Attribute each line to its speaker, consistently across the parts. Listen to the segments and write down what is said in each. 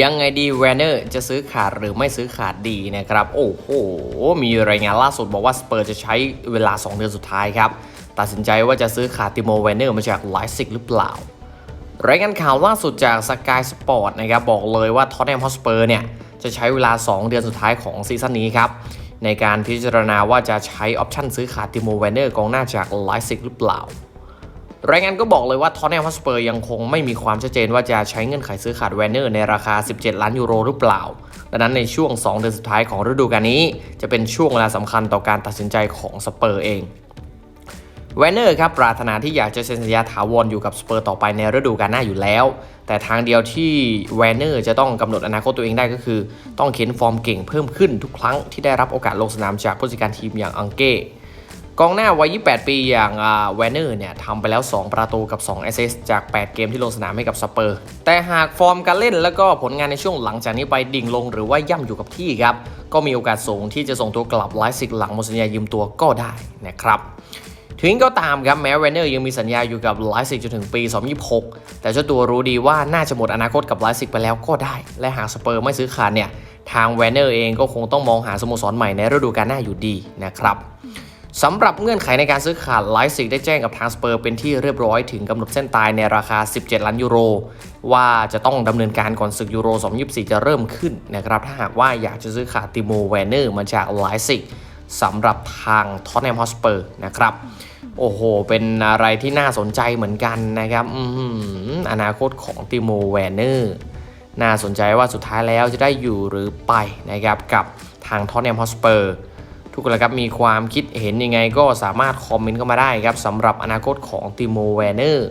Speaker 1: ยังไงดีแวนเนอร์จะซื้อขาดหรือไม่ซื้อขาดดีนะครับ โอ้โห มีรายงานล่าสุดบอกว่าสเปอร์จะใช้เวลา 2 เดือนสุดท้ายครับ ตัดสินใจว่าจะซื้อขาดติโมแวนเนอร์มาจากไลซิกหรือเปล่า รายงานข่าวล่าสุดจากสกายสปอร์ตนะครับบอกเลยว่าท็อตแนมฮอสเปอร์เนี่ย จะใช้เวลา 2 เดือนสุดท้ายของซีซั่นนี้ครับ ในการพิจารณาว่าจะใช้ออปชั่นซื้อขาดติโมแวนเนอร์กองหน้าจากไลซิกหรือเปล่า รายงานก็บอกเลยว่าทอตแนมฮอสเปอร์ยังคงไม่มีความชัดเจนว่าจะใช้เงื่อนไขซื้อขาดแวนเนอร์ในราคา 17 ล้านยูโรหรือเปล่า ดังนั้นในช่วง 2 เดือนสุดท้ายของฤดูกาลนี้ จะเป็นช่วงเวลาสำคัญต่อการตัดสินใจของสเปอร์เองแวนเนอร์ครับปรารถนาที่อยากจะเซ็นสัญญาถาวรอยู่กับสเปอร์ต่อไปในฤดูกาลหน้าอยู่แล้ว แต่ทางเดียวที่แวนเนอร์จะต้องกำหนดอนาคตตัวเองได้ก็คือ ต้องเข็นฟอร์มเก่งเพิ่มขึ้นทุกครั้งที่ได้รับโอกาสลงสนามจากผู้จัดการทีมอย่างอังเก้ กองหน้าวัย 28 ปีอย่างแวนเนอร์เนี่ยทำไปแล้ว 2 ประตูกับ 2 แอสซิสต์จาก 8 เกมที่ลงสนามให้กับสเปอร์ แต่หากฟอร์มการเล่นแล้วก็ผลงานในช่วงหลังจากนี้ไปดิ่งลงหรือว่าย่ำอยู่กับที่ครับ ก็มีโอกาสสูงที่จะส่งตัวกลับไลฟ์ซิกหลังมดสัญญายืมตัวก็ได้นะครับถึงก็ตามครับแม้แวนเนอร์ยังมีสัญญาอยู่กับไลฟ์ซิกจนถึงปี 2026 แต่เจ้าตัวรู้ดีว่าน่าจะหมดอนาคตกับไลฟ์ซิกไปแล้วก็ได้ และหากสเปอร์ไม่ซื้อขาดเนี่ยทางแวนเนอร์เองก็คงต้องมองหาสโมสรใหม่ในฤดูกาลหน้าอยู่ดีนะครับ สำหรับเงื่อนไขในการซื้อขาดไลฟ์ซิกได้แจ้งกับทางสเปอร์เป็นที่เรียบร้อยถึงกำหนดเส้นตายในราคา 17 ล้านยูโร ว่าจะต้องดำเนินการก่อนศึกยูโร 2024 จะเริ่มขึ้นนะครับถ้าหากว่าอยากจะซื้อขาดติโมแวนเนอร์มาจากไลฟ์ซิกสำหรับทางท็อตแนมฮอสเปอร์นะครับโอ้โห เป็นอะไรที่น่าสนใจเหมือนกันนะครับออหืออนาคตของติโมแวนเนอร์น่าสนใจว่าสุดท้ายแล้วจะได้อยู่หรือไปนะครับกับทางท็อตแนมฮอสเปอร์ ทุกคนละครับมีความคิดเห็นยังไงก็สามารถคอมเมนต์เข้ามาได้ครับสำหรับอนาคตของติโมแวนเนอร์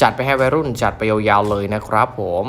Speaker 1: จัดไปให้วัยรุ่นจัดไปยาวๆเลยนะครับผม